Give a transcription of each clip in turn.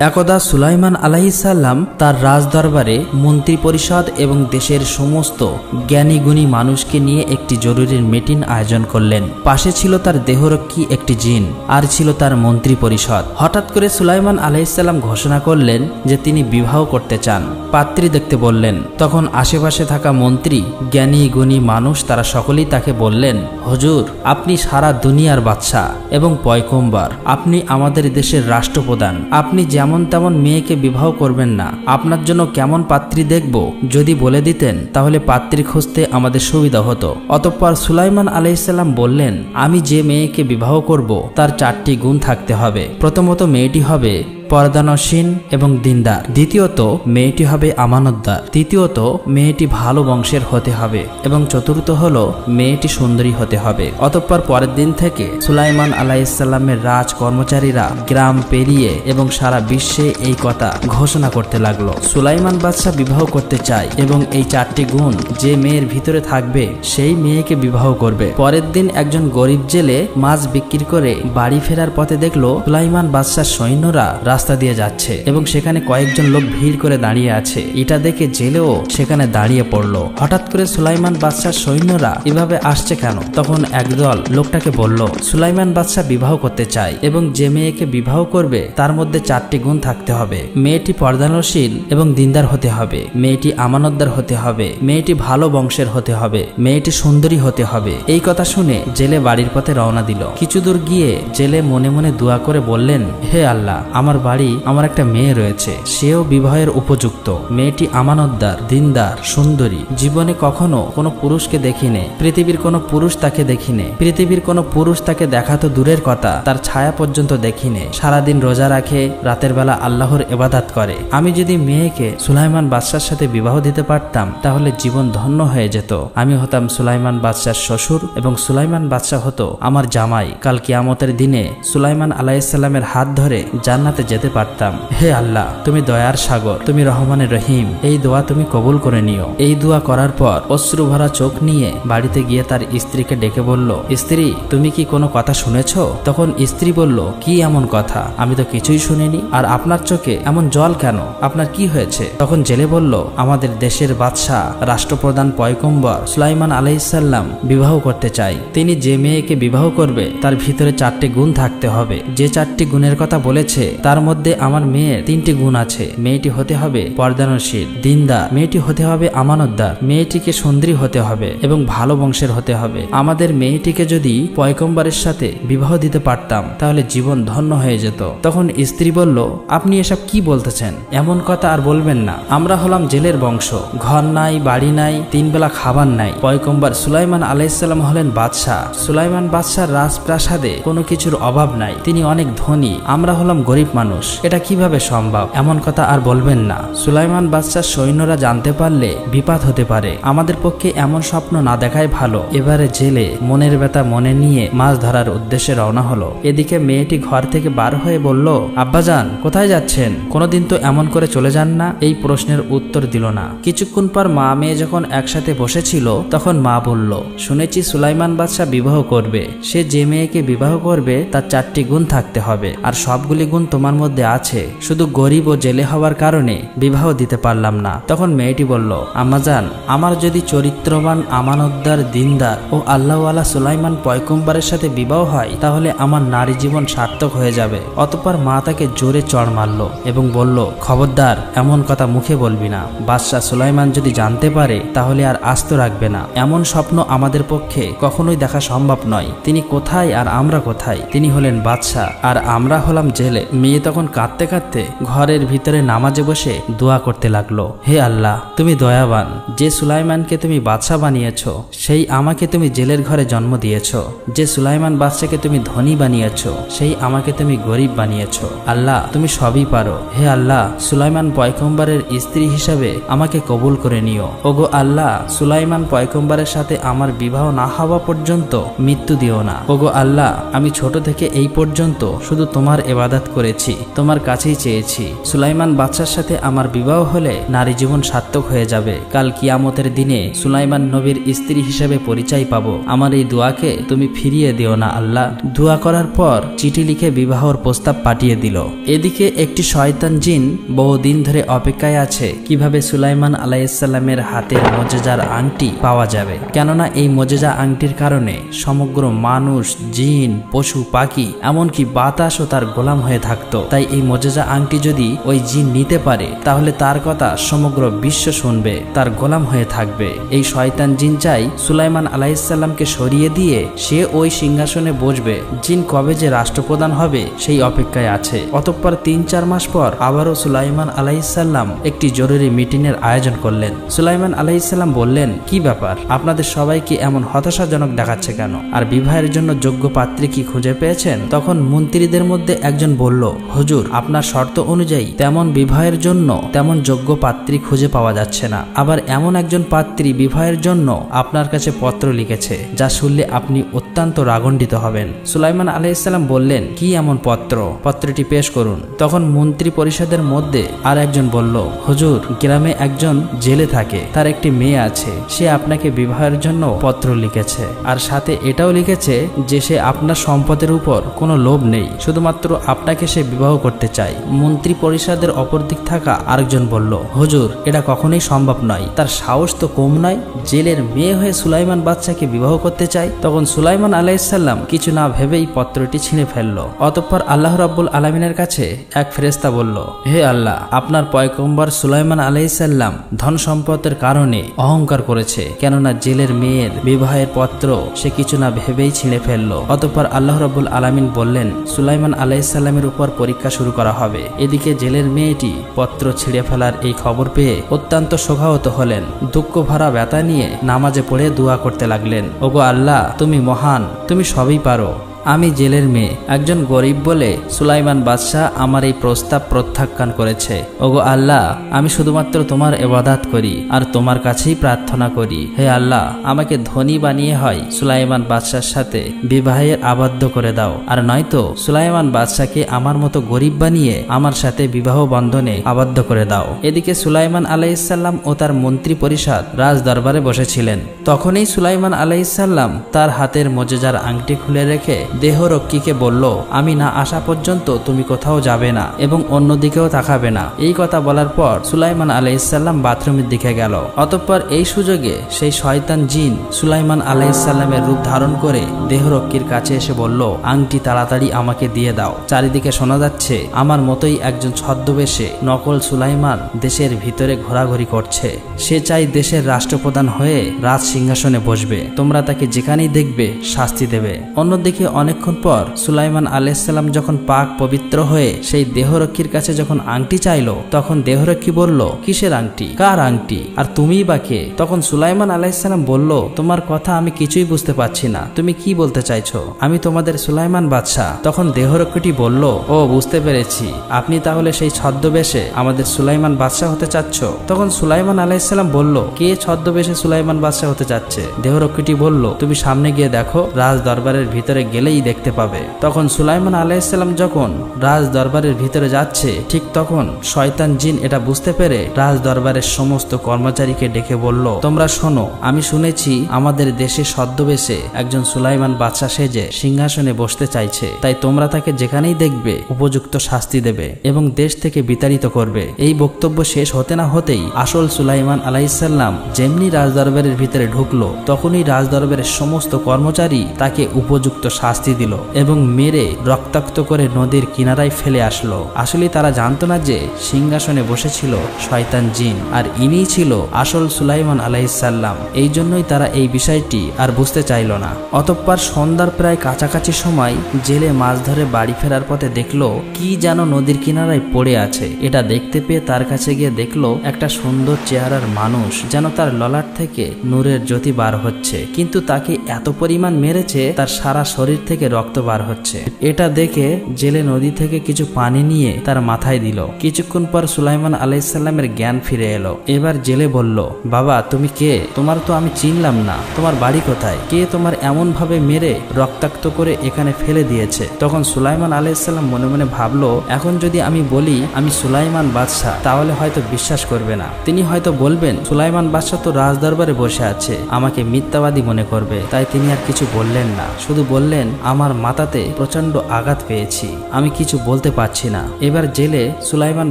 একদা সুলাইমান আলাহিসাল্লাম তার রাজদরবারে মন্ত্রী পরিষদ এবং দেশের সমস্ত জ্ঞানীগুণী মানুষকে নিয়ে একটি জরুরি মিটিং আয়োজন করলেন। পাশে ছিল তার দেহরক্ষী একটি জিন, আর ছিল তার মন্ত্রী পরিষদ। হঠাৎ করে সুলাইমান আলাইসাল্লাম ঘোষণা করলেন যে তিনি বিবাহ করতে চান। পাত্রী দেখতে বললেন, তখন আশেপাশে থাকা মন্ত্রী, জ্ঞানী গুণী মানুষ তারা সকলেই তাকে বললেন, হজুর, আপনি সারা দুনিয়ার বাদশাহ এবং পয়কম্বার আপনি আমাদের দেশের রাষ্ট্রপ্রধান। আপনি যেমন তেমন মেয়েকে বিবাহ করবেন না। আপনার জন্য কেমন পাত্রী দেখব? যদি বলে দিতেন, তাহলে পাত্রী খুঁজতে আমাদের সুবিধা হতো। অতঃপর সুলাইমান আলাইসাল্লাম বললেন, আমি যে মেয়েকে বিবাহ করব, তার চারটি গুণ থাকতে হবে। প্রথমত মেয়েটি হবে পর্দানসীন এবং দিনদার। দ্বিতীয়ত, মেয়েটি হবে আমানতদার। তৃতীয়ত, মেয়েটি ভালো বংশের হতে হবে এবং চতুর্থ হলো, মেয়েটি সুন্দরী হতে হবে। অতঃপর পরের দিন থেকে সুলাইমান আলাইসাল্লামের রাজ কর্মচারীরা গ্রাম পেরিয়ে এবং সারা বিশ্বে এই কথা ঘোষণা করতে লাগল। সুলাইমান বাদশাহ বিবাহ করতে চায় এবং এই চারটি গুণ যে মেয়ের ভিতরে থাকবে, সেই মেয়েকে বিবাহ করবে। পরের দিন একজন গরিব জেলে মাছ বিক্রি করে বাড়ি ফেরার পথে দেখল, সুলাইমান বাদশাহ সৈন্যরা রাস্তা দিয়ে যাচ্ছে এবং সেখানে কয়েকজন লোক ভিড় করে দাঁড়িয়ে আছে। এটা দেখে জেলেও সেখানে দাঁড়িয়ে পড়ল। হঠাৎ করে সুলাইমান বাদশার সৈন্যরা এভাবে আসছে কেন? তখন একদল লোকটাকে বলল, সুলাইমান বাদশাহ বিবাহ করতে চায় এবং যে মেয়েকে বিবাহ করবে তার মধ্যে চারটি গুণ থাকতে হবে। মেয়েটি পর্দানশীল এবং দিনদার হতে হবে। মেয়েটি আমানতদার হতে হবে। মেয়েটি ভালো বংশের হতে হবে। মেয়েটি সুন্দরী হতে হবে। এই কথা শুনে জেলে বাড়ির পথে রওনা দিল। কিছু দূর গিয়ে জেলে মনে মনে দোয়া করে বললেন, হে আল্লাহ, আমার বাড়ি আমার একটা মেয়ে রয়েছে। সেও বিবাহের উপযুক্ত। মেয়েটি আমানতদার, দিনদার, সুন্দরী। জীবনে কখনো কোনো পুরুষকে দেখিনে। পৃথিবীর কোনো পুরুষ তাকে দেখিনে। পৃথিবীর কোনো পুরুষ তাকে দেখা তো দূরের কথা, তার ছায়া পর্যন্ত দেখিনে। সারাদিন রোজা রাখে, রাতের বেলা আল্লাহর এবাদাত করে। আমি যদি মেয়েকে সুলাইমান বাদশার সাথে বিবাহ দিতে পারতাম, তাহলে জীবন ধন্য হয়ে যেত। আমি হতাম সুলাইমান বাদশার শ্বশুর এবং সুলাইমান বাদশাহ হতো আমার জামাই। কাল কিয়ামতের দিনে সুলাইমান আলাইসাল্লামের হাত ধরে জান্নাতে যেতে পারতাম। হে আল্লাহ, তুমি দয়ার সাগর, তুমি রহমানের রহিম। এই দোয়া তুমি কবুল করে নিও। এই দোয়া করার পর অশ্রু ভরা চোখ নিয়ে বাড়িতে গিয়ে তার স্ত্রীকে ডেকে বলল, স্ত্রী, তুমি কি কোনো কথা শুনেছ? তখন স্ত্রী বলল, কি এমন কথা? আমি তো কিছুই শুনিনি। আর আপনার চোখে এমন জল কেন? আপনার কি হয়েছে? তখন জেলে বলল, আমাদের দেশের বাদশাহ, রাষ্ট্রপ্রধান পয়কম্বর সুলাইমান আলাইসাল্লাম বিবাহ করতে চাই। তিনি যে মেয়েকে বিবাহ করবে, তার ভিতরে চারটি গুণ থাকতে হবে। যে চারটি গুণের কথা বলেছে, তার মধ্যে আমার মেয়ের তিনটি গুণ আছে। মেয়েটি হতে হবে পর্দানশীল, দিনদার। মেয়েটি হতে হবে আমানতদার। মেয়েটিকে সুন্দরী হতে হবে এবং ভালো বংশের হতে হবে। আমাদের মেয়েটিকে যদি পয়কম্বরের সাথে বিবাহ দিতে পারতাম, তাহলে জীবন ধন্য হয়ে যেত। তখন স্ত্রী বলল, আপনি এসব কি বলতেছেন? এমন কথা আর বলবেন না। আমরা হলাম জেলের বংশ। ঘর নাই, বাড়ি নাই তিন বেলা খাবার নাই। পয়কম্বর সুলাইমান আলাইসাল্লাম হলেন বাদশাহ। সুলাইমান বাদশার রাজপ্রাসাদে কোনো কিছুর অভাব নাই। তিনি অনেক ধনী। আমরা হলাম গরিব মানুষ। এটা কীভাবে সম্ভব? এমন কথা আর বলবেন না। সুলাইমান বাদশার সৈন্যরা জানতে পারলে বিপাদ হতে পারে। আমাদের পক্ষে এমন স্বপ্ন না দেখাই ভালো। এবারে জেলে মনের ব্যথা মনে নিয়ে মাছ ধরার উদ্দেশ্যে রওনা হলো। এদিকে মেয়েটি ঘর থেকে বার হয়ে বলল, আব্বাজান, কোথায় যাচ্ছেন? কোনোদিন তো এমন করে চলে যান না? এই প্রশ্নের উত্তর দিল না। কিছুক্ষণ পর মা মেয়ে যখন একসাথে বসেছিল, তখন মা বলল, শুনেছি সুলাইমান বাদশাহ বিবাহ করবে। সে যে মেয়েকে বিবাহ করবে, তার চারটি গুণ থাকতে হবে। আর সবগুলি গুণ তোমার মধ্যে আছে, শুধু গরিব ও জেলে হওয়ার কারণে বিবাহ দিতে পারলাম না। তখন মেয়েটি বলল আম্মাজান আমার যদি চরিত্রবান, আমানতদার, দিনদার ও আল্লাহওয়ালা সুলাইমান পয়কম্বরের সাথে বিবাহ হয়, তাহলে আমার নারী জীবন সার্থক হয়ে যাবে। অতপর মা তাকে জোরে চড় মারল এবং বলল, খবরদার, এমন কথা মুখে বলবি না। বাদশাহ সুলাইমান যদি জানতে পারে, তাহলে আর আস্ত রাখবে না। এমন স্বপ্ন আমাদের পক্ষে কখনোই দেখা সম্ভব নয়। তিনি কোথায় আর আমরা কোথায়? তিনি হলেন বাদশাহ, আর আমরা হলাম জেলে। মেয়ে তখন কাঁদতে কাঁদতে ঘরের ভিতরে নামাজে বসে দোয়া করতে লাগল, হে আল্লাহ, তুমি দয়াবান। যে সুলাইমানকে তুমি বাদশাহ বানিয়েছ, সেই আমাকে তুমি জেলের ঘরে জন্ম দিয়েছ। যে সুলাইমান বাদশাকে তুমি ধনী বানিয়েছ, সেই আমাকে তুমি গরিব বানিয়েছ। আল্লাহ, তুমি সবই পারো। হে আল্লাহ, সুলাইমান পয়কম্বরের স্ত্রী হিসাবে আমাকে কবুল করে নিও। ওগো আল্লাহ, সুলাইমান পয়কম্বরের সাথে আমার বিবাহ না হওয়া পর্যন্ত মৃত্যু দিও না। ওগো আল্লাহ, আমি ছোট থেকে এই পর্যন্ত শুধু তোমার এবাদাত করেছি। তোমার কাছেই চেয়েছি। সুলাইমান বাচ্চার সাথে আমার বিবাহ হলে নারী জীবন সার্থক হয়ে যাবে। কাল কিয়ামতের দিনে সুলাইমান নবীর স্ত্রী হিসেবে পরিচয় পাবো। আমার এই দোয়াকে তুমি ফিরিয়ে দিও না আল্লাহ। দোয়া করার পর চিঠি লিখে বিবাহর প্রস্তাব পাঠিয়ে দিল। এদিকে একটি শয়তান জিন বহুদিন ধরে অপেক্ষায় আছে, কীভাবে সুলাইমান আলাইসাল্লামের হাতের মজেজার আংটি পাওয়া যাবে। কেননা এই মজেজা আংটির কারণে সমগ্র মানুষ, জিন, পশু, পাখি, এমনকি বাতাসও তার গোলাম হয়ে থাকতো। তাই এই মজেজা আংটি যদি ওই জিন নিতে পারে, তাহলে তার কথা সমগ্র বিশ্ব শুনবে, তার গোলাম হয়ে থাকবে। এই শয়তান জিন চাই সুলাইমান আলাইসাল্লামকে সরিয়ে দিয়ে সে ওই সিংহাসনে বসবে। জিন কবে যে রাষ্ট্রপ্রধান হবে, সেই অপেক্ষায় আছে। অতঃপর তিন চার মাস পর আবারও সুলাইমান আলাইসাল্লাম একটি জরুরি মিটিংয়ের আয়োজন করলেন। সুলাইমান আলাইসাল্লাম বললেন, কি ব্যাপার? আপনাদের সবাইকে এমন হতাশাজনক দেখাচ্ছে কেন? আর বিবাহের জন্য যোগ্য পাত্রী কি খুঁজে পেয়েছেন? তখন মন্ত্রীদের মধ্যে একজন বলল হুজুর, আপনার শর্ত অনুযায়ী তেমন বিবাহের জন্য তেমন যোগ্য পাত্রী খুঁজে পাওয়া যাচ্ছে না। আবার এমন একজন পাত্রী বিবাহের জন্য আপনার কাছে পত্র লিখেছে, যা শুনলে আপনি অত্যন্ত রাগণ্ডিত হবেন। সুলাইমান আলাইসাল্লাম বললেন, কি এমন পত্র? পত্রটি পেশ করুন। তখন মন্ত্রী পরিষদের মধ্যে আর একজন বলল, হুজুর, গ্রামে একজন জেলে থাকে, তার একটি মেয়ে আছে, সে আপনাকে বিবাহের জন্য পত্র লিখেছে। আর সাথে এটাও লিখেছে যে সে আপনার সম্পদের উপর কোনো লোভ নেই, শুধুমাত্র আপনাকে সে বিবাহ করতে চায়। মন্ত্রী পরিষদের অপর দিক থাকা আরেকজন বলল, হুজুর, এটা কখনোই সম্ভব নয়। তার সাহস তো কম নয়। জেলের মেয়ে হয়ে সুলাইমান বাচ্চাকে বিবাহ করতে চায়, তখন সুলাইমান আলাইসাল্লাম কিছু না ভেবেই পত্রটি ছিঁড়ে ফেলল। অতঃপর আল্লাহ রাব্বুল আলমিনের কাছে এক ফেরেস্তা বলল, হে আল্লাহ, আপনার পয়কম্বর সুলাইমান আলাইসাল্লাম ধন সম্পদের কারণে অহংকার করেছে, কেননা জেলের মেয়ের বিবাহের পত্র সে কিছু না ভেবেই ছিঁড়ে ফেলল। অতঃপর আল্লাহ রাব্বুল আলামিন বললেন, সুলাইমান আলাইসাল্লামের উপর পরীক্ষা শুরু করা হবে। এদিকে জেলের মেয়েটি পত্র ছিঁড়ে ফেলার এই খবর পেয়ে অত্যন্ত শোকাহত হলেন। দুঃখ ভরা ব্যথা নিয়ে নামাজে পড়ে দোয়া করতে লাগলেন। ওগো আল্লাহ, তুমি মহান, তুমি সবই পারো। আমি জেলের মেয়ে, একজন গরিব বলে সুলাইমান বাদশাহ আমার এই প্রস্তাব প্রত্যাখ্যান করেছে। ওগো আল্লাহ, আমি শুধুমাত্র তোমার এবাদাত করি আর তোমার কাছেই প্রার্থনা করি। হে আল্লাহ, আমাকে ধনী বানিয়ে হয় সুলাইমান বাদশার সাথে বিবাহের আবদ্ধ করে দাও। আর নয়তো সুলাইমান বাদশাকে আমার মতো গরিব বানিয়ে আমার সাথে বিবাহ বন্ধনে আবদ্ধ করে দাও। এদিকে সুলাইমান আলাইসাল্লাম ও তার মন্ত্রী পরিষদ রাজ দরবারে বসেছিলেন। তখনই সুলাইমান আলাইসাল্লাম তার হাতের মজেজার আংটি খুলে রেখে দেহরক্ষীকে বলল, আমি না আসা পর্যন্ত তুমি কোথাও যাবে না এবং অন্যদিকেও তাকাবে না। এই কথা বলার পর সুলাইমান আলাইসাল্লাম বাথরুমের দিকে গেল। অতঃপর এই সুযোগে সেই শয়তান জিন সুলাইমান আলাইসাল্লামের রূপ ধারণ করে দেহরক্ষীর কাছে এসে বলল, আংটি তাড়াতাড়ি আমাকে দিয়ে দাও। চারিদিকে শোনা যাচ্ছে, আমার মতোই একজন ছদ্মবেশে নকল সুলাইমান দেশের ভিতরে ঘোরাঘুরি করছে। সে চাই দেশের রাষ্ট্রপ্রধান হয়ে রাজ সিংহাসনে বসবে। তোমরা তাকে যেখানেই দেখবে শাস্তি দেবে। অন্যদিকে অনেকক্ষণ পর সুলাইমান আলাইসাল্লাম যখন পাক পবিত্র হয়ে সেই দেহরক্ষীর কাছে যখন আংটি চাইল, তখন দেহরক্ষী বলল, কিসের আংটি? কার আংটি? আর তুমিই বা কে? তখন সুলাইমান আলাইসাল্লাম বলল, তোমার কথা আমি কিছুই বুঝতে পারছি না। তুমি কি বলতে চাইছো? আমি তোমাদের সুলাইমান বাদশাহ। তখন দেহরক্ষীটি বলল, ও, বুঝতে পেরেছি। আপনি তাহলে সেই ছদ্মবেশে আমাদের সুলাইমান বাদশাহ হতে চাচ্ছ? তখন সুলাইমান আলাইসাল্লাম বলল, কে ছদ্মবেশে সুলাইমান বাদশাহ হতে চাচ্ছে? দেহরক্ষীটি বলল, তুমি সামনে গিয়ে দেখো রাজ দরবারের ভিতরে গেলেই দেখতে পাবে। তখন সুলাইমান আলাইসাল্লাম যখন রাজ দরবারের ভিতরে যাচ্ছে, ঠিক তখন শয়তান জিন এটা বুঝতে পেরে রাজ দরবারের সমস্ত কর্মচারীকে ডেকে বলল, তোমরা শোনো, আমি শুনেছি আমাদের দেশে সদ্যবেশে একজন সুলাইমান বাদশা সেজে সিংহাসনে বসতে চাইছে। তাই তোমরা তাকে যেখানেই দেখবে উপযুক্ত শাস্তি দেবে এবং দেশ থেকে বিতাড়িত করবে। এই বক্তব্য শেষ হতে না হতেই আসল সুলাইমান আলাইসাল্লাম যেমনি রাজদরবারের ভিতরে ঢুকলো, তখনই রাজদরবারের সমস্ত কর্মচারী তাকে উপযুক্ত শাস্তি দিল এবং মেরে রক্তাক্ত করে নদীর কিনারায় ফেলে আসলো। আসলে তারা জানতো না যে সিংহাসনে বসেছিল শয়তান জিন, আর ইনিই ছিল আসল সুলাইমান আলাইসাল্লাম এই জন্যই তারা এই বিষয়টি আর বুঝতে চাইল না। অতঃপর সন্ধ্যার প্রায় কাছাকাছি সময় জেলে মাছ ধরে বাড়ি ফেরার পথে দেখল, কি যেন নদীর কিনারায় পড়ে আছে। এটা দেখতে পেয়ে তার কাছে গিয়ে দেখল, একটা সুন্দর চেহারার মানুষ যেন তার ললাট থেকে নূরের জ্যোতি বার হচ্ছে। কিন্তু তাকে এত পরিমাণ মেরেছে, তার সারা শরীর থেকে থেকে রক্ত বার হচ্ছে। এটা দেখে জেলে নদী থেকে কিছু পানি নিয়ে তার মাথায় দিল। কিছুক্ষণ পর সুলাইমান আলাইসাল্লামের জ্ঞান ফিরে এলো। এবার জেলে বলল, বাবা, তুমি কে? তোমার তো আমি চিনলাম না। তোমার বাড়ি কোথায়? কে তোমার এমন ভাবে মেরে রক্তাক্ত করে এখানে ফেলে দিয়েছে? তখন সুলাইমান আলাইসাল্লাম মনে মনে ভাবলো, এখন যদি আমি বলি আমি সুলাইমান বাদশাহ, তাহলে হয়তো বিশ্বাস করবে না। তিনি হয়তো বলবেন, সুলাইমান বাদশাহ তো রাজদরবারে বসে আছে। আমাকে মিথ্যাবাদী মনে করবে। তাই তিনি আর কিছু বললেন না। শুধু বললেন আমার মাথাতে প্রচণ্ড আঘাত পেয়েছি। আমি কিছু বলতে পারছি না। এবার জেলে সুলাইমান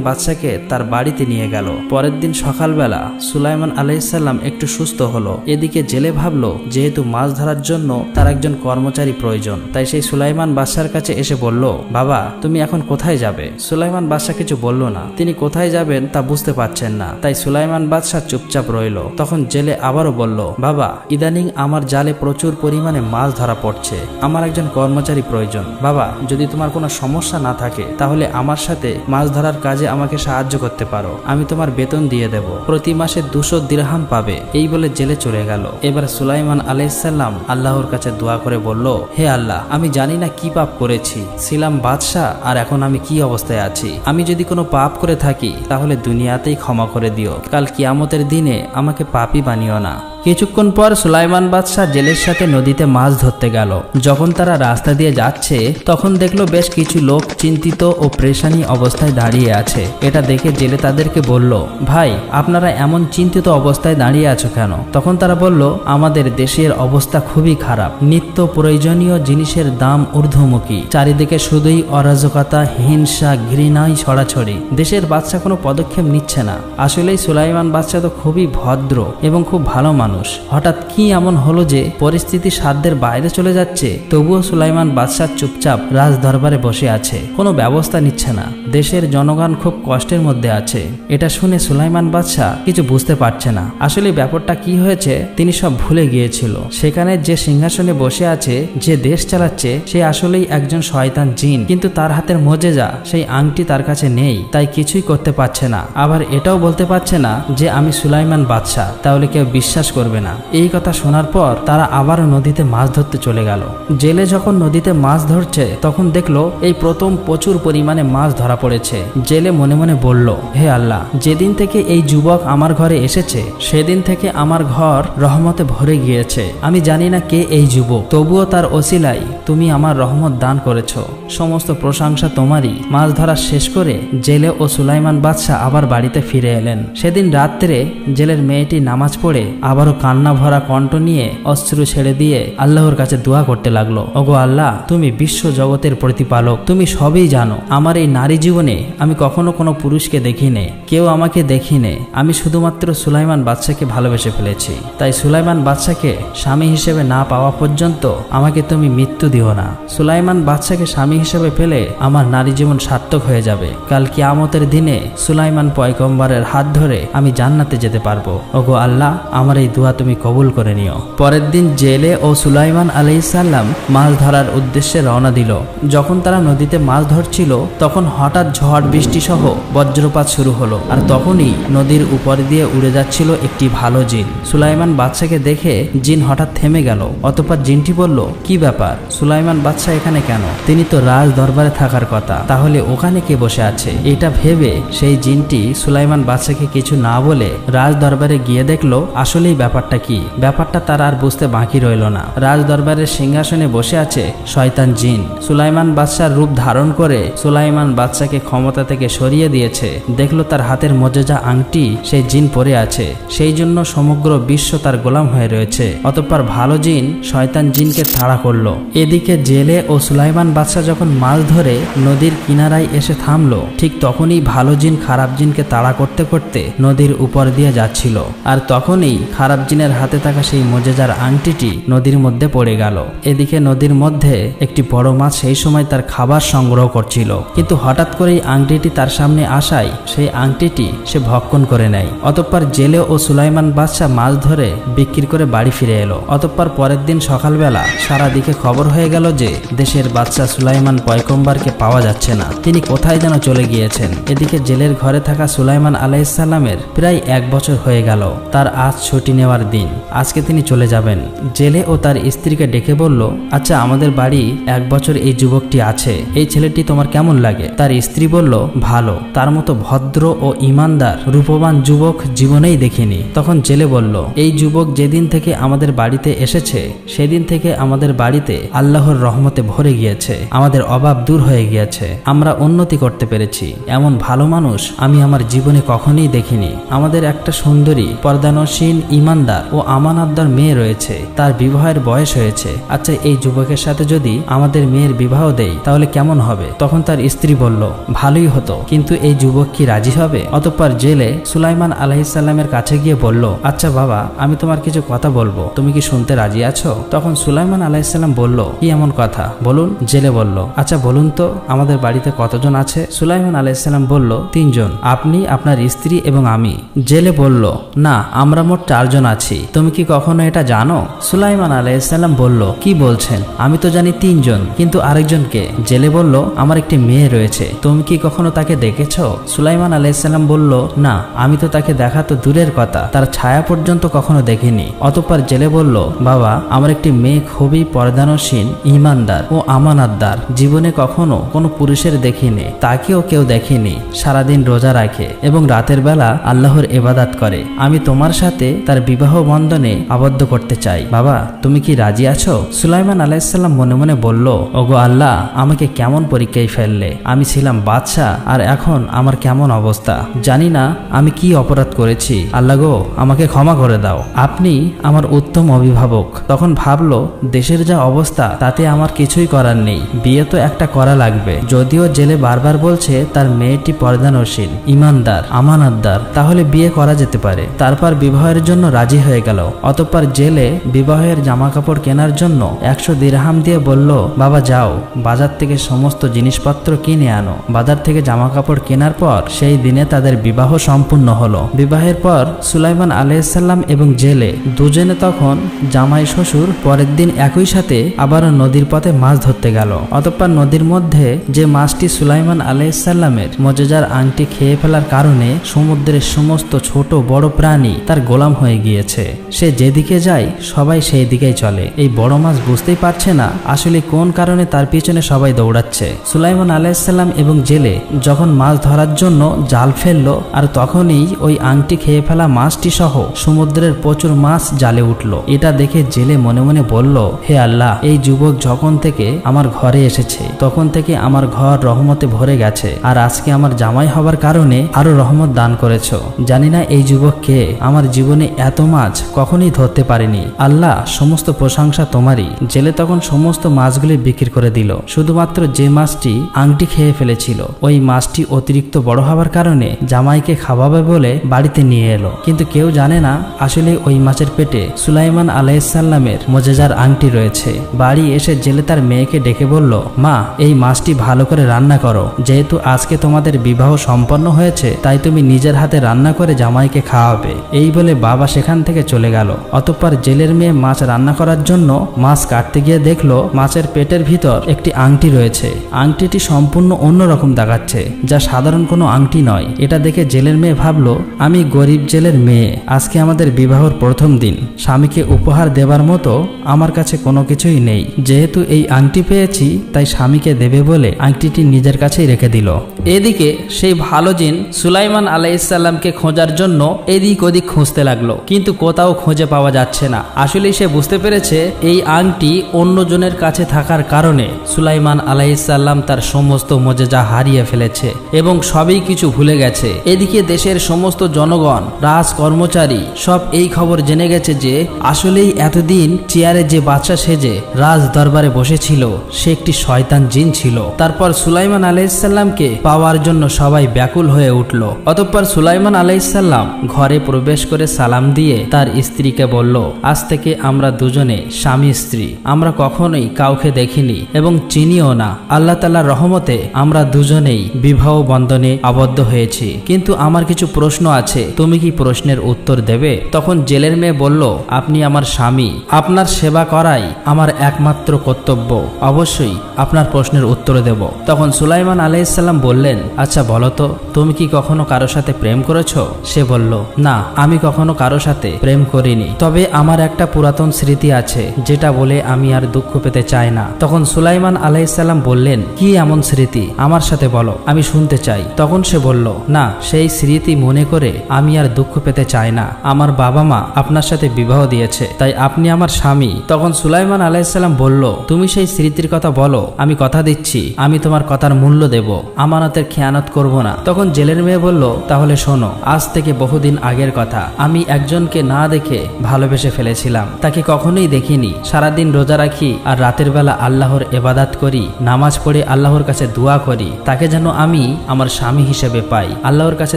বাদশাকে তার বাড়িতে নিয়ে গেল। পরের দিন সকালবেলা সুলাইমান আলাইসাল্লাম একটু সুস্থ হলো। এদিকে জেলে ভাবলো, যেহেতু মাছ ধরার জন্য তার একজন কর্মচারী প্রয়োজন, তাই সেই সুলাইমান বাদশার কাছে এসে বলল, বাবা, তুমি এখন কোথায় যাবে সুলাইমান বাদশাহ কিছু বলল না। তিনি কোথায় যাবেন তা বুঝতে পারছেন না। তাই সুলাইমান বাদশাহ চুপচাপ রইল। তখন জেলে আবারও বলল, বাবা, ইদানিং আমার জালে প্রচুর পরিমাণে মাছ ধরা পড়ছে। আমার একজন কর্মচারী প্রয়োজন। বাবা, যদি তোমার কোনো সমস্যা না থাকে, তাহলে আমার সাথে মাছ ধরার কাজে আমাকে সাহায্য করতে পারো। আমি তোমার বেতন দিয়ে দেব। প্রতি মাসে দুশো দিরহাম পাবে। এই বলে জেলে চলে গেল। এবার সুলাইমান আলাইসাল্লাম আল্লাহর কাছে দোয়া করে বলল, হে আল্লাহ, আমি জানি না কি পাপ করেছি। ছিলাম বাদশাহ, আর এখন আমি কি অবস্থায় আছি? আমি যদি কোনো পাপ করে থাকি, তাহলে দুনিয়াতেই ক্ষমা করে দিও। কাল কিয়ামতের দিনে আমাকে পাপই বানিও না। কিছুক্ষণ পর সুলাইমান বাদশাহ জেলের সাথে নদীতে মাছ ধরতে গেল। যখন তারা রাস্তা দিয়ে যাচ্ছে, তখন দেখল বেশ কিছু লোক চিন্তিত ও প্রেশানি অবস্থায় দাঁড়িয়ে আছে। এটা দেখে জেলে তাদেরকে বলল, ভাই, আপনারা এমন চিন্তিত অবস্থায় দাঁড়িয়ে আছো কেন? তখন তারা বলল, আমাদের দেশের অবস্থা খুবই খারাপ। নিত্য প্রয়োজনীয় জিনিসের দাম ঊর্ধ্বমুখী। চারিদিকে শুধুই অরাজকতা, হিংসা, ঘৃণাই ছড়াছড়ি। দেশের বাচ্চা কোনো পদক্ষেপ নিচ্ছে না। আসলেই সুলাইমান বাচ্চা তো খুবই ভদ্র এবং খুব ভালো মানুষ। হঠাৎ কি এমন হলো যে পরিস্থিতি সাধ্যের বাইরে চলে যাচ্ছে? তবুও সুলাইমান বাদশাহ চুপচাপ রাজ দরবারে বসে আছে। কোনো ব্যবস্থা নিচ্ছে না। দেশের জনগণ খুব কষ্টের মধ্যে আছে। এটা শুনে সুলাইমান বাদশাহ কিছু বুঝতে পারছে না। আসলে ব্যাপারটা কি হয়েছে তিনি সব ভুলে গিয়েছিল। সেখানে যে সিংহাসনে বসে আছে, যে দেশ চালাচ্ছে, সে আসলেই একজন শয়তান জিন। কিন্তু তার হাতের মজেজা, সেই আংটি তার কাছে নেই, তাই কিছুই করতে পারছে না। আবার এটাও বলতে পারছে না যে, আমি সুলাইমান বাদশাহ, তাহলে কেউ বিশ্বাস করবে না। এই কথা শোনার পর তারা আবারও নদীতে মাছ ধরতে চলে গেল। জেলে যখন নদীতে মাছ ধরছে, তখন দেখল এই প্রথম প্রচুর পরিমাণে মাছ ধরা পড়েছে। জেলে মনে মনে বলল, হে আল্লাহ, যেদিন থেকে এই যুবক আমার ঘরে এসেছে, সেদিন থেকে আমার ঘর রহমতে ভরে গিয়েছে। আমি জানি না কে এই যুবক, তবুও তার অসিলাই তুমি আমার রহমত দান করেছ। সমস্ত প্রশংসা তোমারই। মাছ ধরা শেষ করে জেলে ও সুলাইমান বাদশাহ আবার বাড়িতে ফিরে এলেন। সেদিন রাত্রে জেলের মেয়েটি নামাজ পড়ে আবারও কান্না ভরা কণ্ঠ নিয়ে অশ্রু ছেড়ে দিয়ে আল্লাহর কাছে দোয়া করতে লাগল। ওগো আল্লাহ, তুমি বিশ্ব জগতের প্রতিপালক। তুমি সবই জানো। আমার এই নারী জীবনে আমি কখনো কোনো পুরুষকে দেখিনি। কেউ আমাকে দেখিনি। আমি শুধুমাত্র সুলাইমান বাদশাকে ভালোবেসে ফেলেছি। তাই সুলাইমান বাদশাকে স্বামী হিসেবে না পাওয়া পর্যন্ত আমাকে তুমি মৃত্যু দিও না। সুলাইমান বাদশাকে স্বামী হিসেবে পেলে আমার নারী জীবন সার্থক হয়ে যাবে। কাল কিয়ামতের দিনে সুলাইমান পয়গম্বরের হাত ধরে আমি জান্নাতে যেতে পারব। ওগো আল্লাহ, আমার এই দোয়া তুমি কবুল করে নিও। পরের দিন জেলে ও সুলাইমান আলাইসাল্লাম মাছ ধরার উদ্দেশ্যে রওনা দিল। যখন তারা নদীতে মাছ ধরছিল, তখন হঠাৎ ঝড় বৃষ্টি সহ বজ্রপাত শুরু হলো আর তখনই নদীর উপর দিয়ে উড়ে যাচ্ছিল একটি ভালো জিন। সুলাইমান বাদশাকে দেখে জিন হঠাৎ থেমে গেল। অতপর জিনটি বলল, কি ব্যাপার? সুলাইমান বাদশাহ এখানে কেন? তিনি তো রাজ দরবারে থাকার কথা। তাহলে ওখানে কে বসে আছে? এটা ভেবে সেই জিনটি সুলাইমান বাদশাকে কিছু না বলে রাজ দরবারে গিয়ে দেখল, আসলেই ব্যাপারটা কি? ব্যাপারটা তার আর বুঝতে বাকি রইল না। রাজ দরবারের সিংহাসনে বসে আছে শয়তান জিন। সুলাইমান বাদশার রূপ ধারণ করে সুলাইমান বাদশাকে ক্ষমতা থেকে সরিয়ে দিয়েছে। দেখল তার হাতের মজেজা আংটি, সেই জিন পরে আছে। সেই জন্য সমগ্র বিশ্ব তার গোলাম হয়ে রয়েছে। অতঃপর ভালো জিন শয়তান জিনকে তাড়া করল। এদিকে জেলে ও সুলাইমান বাদশাহ যখন মাছ ধরে নদীর কিনারায় এসে থামলো, ঠিক তখনই ভালো জিন খারাপ জিনকে তাড়া করতে করতে নদীর উপর দিয়ে যাচ্ছিল। আর তখনই খারাপ জিনের হাতে থাকা সেই মজেজার আংটিটি নদীর মধ্যে পড়ে গেল। এদিকে নদীর মধ্যে একটি বড় মাছ সেই সময় তার খাবার সংগ্রহ করছিল। কিন্তু হঠাৎ করেই আংটিটি তার সামনে আসায় সেই আংটিটি সে ভক্ষণ করে নেয়। অতঃপর জেলে ও সুলাইমান বাদশাহ মাছ ধরে বিক্রি করে বাড়ি ফিরে এলো। অতঃপর পরের দিন সকালবেলা সারা দিকে খবর হয়ে গেল যে দেশের বাদশাহ সুলাইমান পয়কম্বারকে পাওয়া যাচ্ছে না। তিনি কোথায় যেন চলে গিয়েছেন। এদিকে জেলের ঘরে থাকা সুলাইমান আলাইসাল্লামের প্রায় এক বছর হয়ে গেল। তার আজ ছুটি নেওয়ার দিন। আজকে তিনি চলে যাবেন। জেলে ও তার স্ত্রীকে ডেকে বলল আচ্ছা আমাদের বাড়ি এক বছর এই যুবকটি আছে। এই ছেলেটি তোমার কেমন লাগে? তার স্ত্রী বলল, ভালো। তার মতো ভদ্র ও ইমানদার, রূপবান যুবক জীবনেই দেখিনি। তখন জেলে বলল, এই যুবক যেদিন থেকে আমাদের বাড়িতে এসেছে, সেদিন থেকে আমাদের বাড়িতে আল্লাহর রহমতে ভরে গিয়েছে। আমাদের অভাব দূর হয়ে গিয়েছে। আমরা উন্নতি করতে পেরেছি। এমন ভালো মানুষ আমি আমার জীবনে কখনোই দেখিনি। আমাদের একটা সুন্দরী, পর্দানসীন ইমানদার ও আমানাদ্দার মেয়ে রয়েছে, তার বিবাহের বয়স হয়েছে। আচ্ছা এই যুবকের সাথে যদি আমাদের মেয়ের বিবাহ দেই, তাহলে কেমন হবে? তখন তার স্ত্রী বলল, ভালোই হতো। কিন্তু এই যুবক কি রাজি হবে? অতঃপর জেলে সুলাইমান আলাহিসাল্লামের কাছে গিয়ে বলল আচ্ছা বাবা, আমি তোমার কিছু কথা বলব। তুমি কি শুনতে রাজি আছো? তখন সুলাইমান আলাহিসাল্লাম বলল, কি এমন কথা? বলুন, জেলে বলল আচ্ছা বলুন তো, আমাদের বাড়িতে কতজন আছে? সুলাইমান আলাইসাল্লাম বলল, তিনজন। আপনি, আপনার স্ত্রী এবং আমি। জেলে বলল, না, আমরা মোট চারজন আছি? তুমি কি কখনো এটা জানো? সুলাইমান আলাইসাল্লাম বলল, কি বলছেন? আমি তো জানি তিনজন, কিন্তু আরেকজনকে। জেলে বলল, আমার একটি মেয়ে রয়েছে। তুমি কি কখনো তাকে দেখেছ? সুলাইমান আলাইসাল্লাম বলল, না, আমি তো তাকে দেখা তো দূরের কথা, তার ছায়া পর্যন্ত কখনো দেখিনি। অতঃপর জেলে বলল, বাবা, আমার একটি মেয়ে খুবই পর্দানসীন, ইমানদার ও আমানাতদার। জীবনে কখনো কোনো পুরুষের দেখিনি, তাকেও কেউ দেখেনি। সারাদিন রোজা রাখে এবং রাতের বেলা আল্লাহর এবাদাত করে। আমি তোমার সাথে তার বিবাহ বন্ধনে আবদ্ধ করতে চাই। বাবা, তুমি কি রাজি আছো? সুলাইমান আলাইসাল্লাম মনে মনে বলল, ওগো আল্লাহ, আমাকে কেমন পরীক্ষায় ফেললে? আমি ছিলাম বাদশাহ, আর এখন আমার কেমন অবস্থা? জানি না আমি কি অপরাধ করেছি। আল্লাহ গো, আমাকে ক্ষমা করে দাও। আপনি আমার উত্তম অভিভাবক তখন ভাবলো, দেশের যা অবস্থা, তাতে আমার কিছুই করার নেই। বিয়ে তো একটা করা লাগবে। যদিও জেলে বারবার বলছে, তার মেয়েটি পর্দানসীন, ইমানদার, আমানতদার, তাহলে বিয়ে করা যেতে পারে। তারপর বিবাহের জন্য রাজি হয়ে গেল। অতঃপর জেলে বিবাহের জামা কাপড় কেনার জন্য একশো দিরহাম দিয়ে বলল, বাবা, যাও, বাজার থেকে সমস্ত জিনিসপত্র কিনে আনো। বাজার থেকে জামা কাপড় কেনার পর সেই দিনে তাদের বিবাহ সম্পূর্ণ হলো। বিবাহের পর সুলাইমান আলাইসাল্লাম এবং জেলে দুজনে তখন জামাই শ্বশুর পরের দিন একই সাথে আবারও নদীর পথে মাছ ধরতে গেল। অতঃপর নদীর মধ্যে যে মাছটি সুলাইমান আলাইসাল্লামের মজেজার আংটি খেয়ে ফেলার কারণে সমুদ্রের সমস্ত ছোট বড় প্রাণী তার গোলাম হয়ে গিয়েছে সে যেদিকে যায়, সবাই সেই দিকেই চলে। এই বড় মাছ বুঝতেই পারছে না আসলে কোন কারণে তার পিছনে সবাই দৌড়াচ্ছে। সুলাইমান আলাইসাল্লাম এবং জেলে যখন মাছ ধরার জন্য জাল ফেলল আর তখনই ওই আংটি খেয়ে ফেলা মাছটি সহ সমুদ্রের প্রচুর মাছ জালে উঠল। এটা দেখে জেলে মনে মনে বলল, হে আল্লাহ, এই যুবক যখন থেকে আমার ঘরে এসেছে, তখন থেকে আমার ঘর রহমতে ভরে গেছে আর আজকে আমার জামাই হবার কারণে আরও রহমত দান করেছ। জানি না এই যুবক কে, আমার জীবনে এত মাছ কখনই ধরতে পারেনি। আল্লাহ সমস্ত প্রশংসা তোমারই। জেলে তখন সমস্ত মাছগুলি বিক্রি করে দিল। শুধুমাত্র যে মাছটি আংটি খেয়ে ফেলেছিল, ওই মাছটি অতিরিক্ত বড় হওয়ার কারণে জামাইকে খাওয়াবে বলে বাড়িতে নিয়ে এলো। কিন্তু কেউ জানে না, আসলে ওই মাছের পেটে সুলাইমান আলাইসাল্লামের মজেজার আংটি রয়েছে। বাড়ি এসে জেলে তার মেয়েকে ডেকে বলল, মা, এই মাছটি ভালো করে রান্না করো। যেহেতু আজকে তোমাদের বিবাহ সম্পন্ন হয়েছে, তাই তুমি নিজের হাতে রান্না করে জামাইকে খাওয়াবে। এই বলে বাবা সেখান থেকে চলে গেল। অতঃপর জেলের মেয়ে মাছ রান্না করার জন্য মাছ কাটতে গিয়ে দেখল মাছের পেটের ভিতর একটি আংটি রয়েছে। আংটিটি সম্পূর্ণ অন্যরকম দেখাচ্ছে, যা সাধারণ কোনো আংটি নয়। এটা দেখে জেলের মেয়ে ভাবলো, আমি গরিব জেলের মেয়ে, আজকে আমাদের বিবাহর প্রথম দিন। স্বামীকে উপহার দেবার মতো আমার কাছে কোনো কিছুই নেই। যেহেতু এই আংটি পেয়েছি, তাই স্বামীকে দেবে বলে আংটিটি নিজের কাছেই রেখে দিল। এদিকে সেই ভালো জিন সুলাইমান আলাইসাল্লামকে খোঁজার জন্য এদিক ওদিক খুঁজতে লাগল। কিন্তু কোথাও খুঁজে পাওয়া যাচ্ছে না। আসলে সে বুঝতে পেরেছে এই আংটি অন্যজনের কাছে থাকার কারণে সুলাইমান আলাইসাল্লাম তার সমস্ত মজেজা হারিয়ে ফেলেছে এবং সবই কিছু ভুলে গেছে। এদিকে দেশের সমস্ত জনগণ, রাজ কর্মচারী সব এই খবর জেনে গেছে যে আসলেই এতদিন চেয়ারে যে বাচ্চা সেজে রাজ দরবারে বসেছিল, সে একটি শয়তান জিন ছিল। তারপর সুলাইমান আলাইসাল্লামকে পাওয়ার জন্য সবাই ব্যাকুল হয়ে উঠল। অতঃপর সুলাইমান আলাইসাল্লাম ঘরে প্রবেশ করে সালাম দিয়ে তার স্ত্রীকে বলল, আজ থেকে আমরা দুজনে স্বামী স্ত্রী। আমরা কখনোই কাউকে দেখিনি এবং চিনিও না। আল্লাহ তাল্লাহ রহমতে আমরা দুজনেই বিবাহ বন্ধনে আবদ্ধ হয়েছি। কিন্তু আমার কিছু প্রশ্ন আছে। তুমি কি প্রশ্নের উত্তর দেবে? তখন জেলের মেয়ে বলল, আপনি আমার স্বামী। আপনার সেবা করাই আমার একমাত্র কর্তব্য। অবশ্যই আপনার প্রশ্নের উত্তর দেব। তখন সুলাইমান আলাইসাল্লাম বললেন আচ্ছা বলো তো, তুমি কি কখনো কারও সাথে প্রেম করেছ? সে বলল, না, আমি কখনো কারও সাথে প্রেম করিনি। তবে আমার একটা পুরাতন স্মৃতি আছে, যেটা বলে আমি আর দুঃখ পেতে চাই না। তখন সুলাইমান আলাইসাল্লাম বললেন, কি এমন স্মৃতি? আমার সাথে বলো, আমি শুনতে চাই। তখন সে বলল, না, সেই স্মৃতি মনে করে আমি আর দুঃখ পেতে চাই না। আমার বাবা মা আপনার সাথে বিবাহ দিয়েছে, তাই আপনি আমার স্বামী। তখন সুলাইমান আলাইসাল্লাম বলল, তুমি সেই স্মৃতির কথা বলো, আমি কথা দিচ্ছি, আমি তোমার কথার মূল্য দেব, আমানতের খেয়ানত করব না। তখন জেলের মেয়ে বলল, তাহলে শোনো, আজ থেকে বহুদিন আগের কথা। আমি একজনকে না দেখে ভালোবেসে ফেলেছিলাম। তাকে কখনোই দেখিনি। সারাদিন রোজা রাখি আর রাতের বেলা আল্লাহর এবাদাত করি, নামাজ পড়ে আল্লাহর কাছে দোয়া করি। তাকে যেন আমি আমার স্বামী হিসেবে পাই। আল্লাহর কাছে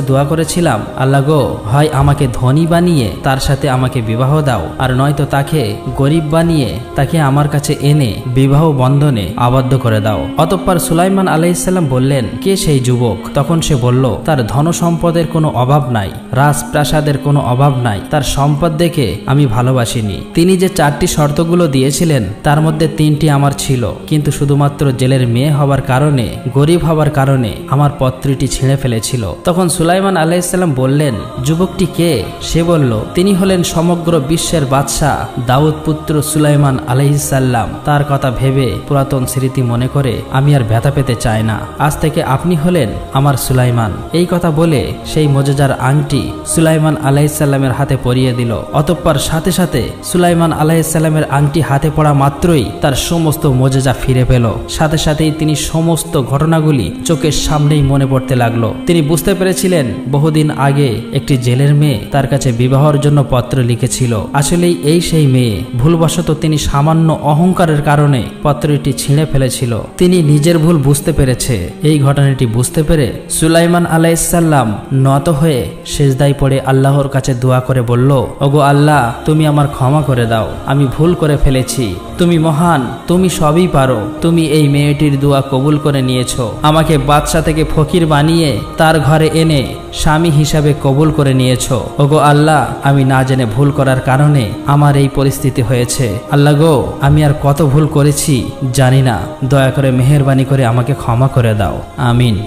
দোয়া করেছিলাম, আল্লাহ গো, হয় আমাকে ধনী বানিয়ে, তার সাথে আমাকে বিবাহ দাও, আর নয়তো তাকে গরিব বানিয়ে, তাকে আমার কাছে এনে বিবাহ বন্ধনে আবদ্ধ করে দাও। অতঃপর সুলাইমান আলাইসাল্লাম বললেন, কে সেই যুবক? তখন সে বলল, তার ধন সম্পদের কোনো অভাব নাই, রাজপ্রাসাদের কোনো অভাব নাই তার সম্পদ দেখে আমি ভালোবাসিনি। তিনি যে চারটি শর্তগুলো দিয়েছিলেন, তার মধ্যে তিনটি আমার ছিল। কিন্তু শুধুমাত্র জেলের মেয়ে হবার কারণে, গরিব হবার কারণে আমার পত্রটি ছিঁড়ে ফেলেছিল। তখন সুলাইমান আলাইসাল্লাম বললেন, যুবকটি কে? সে বলল, তিনি হলেন সমগ্র বিশ্বের বাদশাহ দাউদ পুত্র সুলাইমান আলাইসাল্লাম তার কথা ভেবে পুরাতন স্মৃতি মনে করে আমি আর ব্যথা পেতে চাই না। আজ থেকে আপনি হলেন আমার সুলাইমান। এই কথা বলে সেই মজেজার আংটি সুলাইমান আলাইসাল্লামের হাতে পরিয়ে দিল। অতঃপর সাথে সাথে সুলাইমান আলাইসাল্লামের আংটি হাতে পড়া মাত্রই তার সমস্ত মজেজা ফিরে পেল। সাথে সাথেই তিনি সমস্ত ঘটনাগুলি চোখের সামনেই মনে পড়তে লাগল। তিনি বুঝতে পেরেছিলেন, বহুদিন আগে একটি জেলের মেয়ে তার কাছে বিবাহর জন্য পত্র লিখেছিল। আসলেই এই সেই মেয়ে। ভুলবশত তিনি সামান্য অহংকারের কারণে পত্রটি ছিঁড়ে ফেলেছিল। তিনি নিজের ভুল বুঝতে পেরেছে। এই ঘটনাটি বুঝতে পেরে সুলাইমান আলাইসাল্লাম নত হয়ে সেজদাই পড়ে আল্লাহর কাছে দোয়া করে বলল, ওগো আল্লাহ, তুমি আমার ক্ষমা করে দাও। আমি ভুল করে ফেলেছি। তুমি মহান, তুমি সবই পারো। তুমি এই মেয়েটির দোয়া কবুল করে নিয়েছো। আমাকে বাদশা থেকে ফকির বানিয়ে তার ঘরে এনে স্বামী হিসাবে কবুল করে নিয়েছো। ওগো আল্লাহ, আমি না জেনে ভুল করার কারণে আমার এই পরিস্থিতি হয়েছে। আল্লাহ গো, আমি আর কত ভুল করেছি জানি না। দয়া করে মেহেরবানি করে আমাকে ক্ষমা করে দাও। আমিন।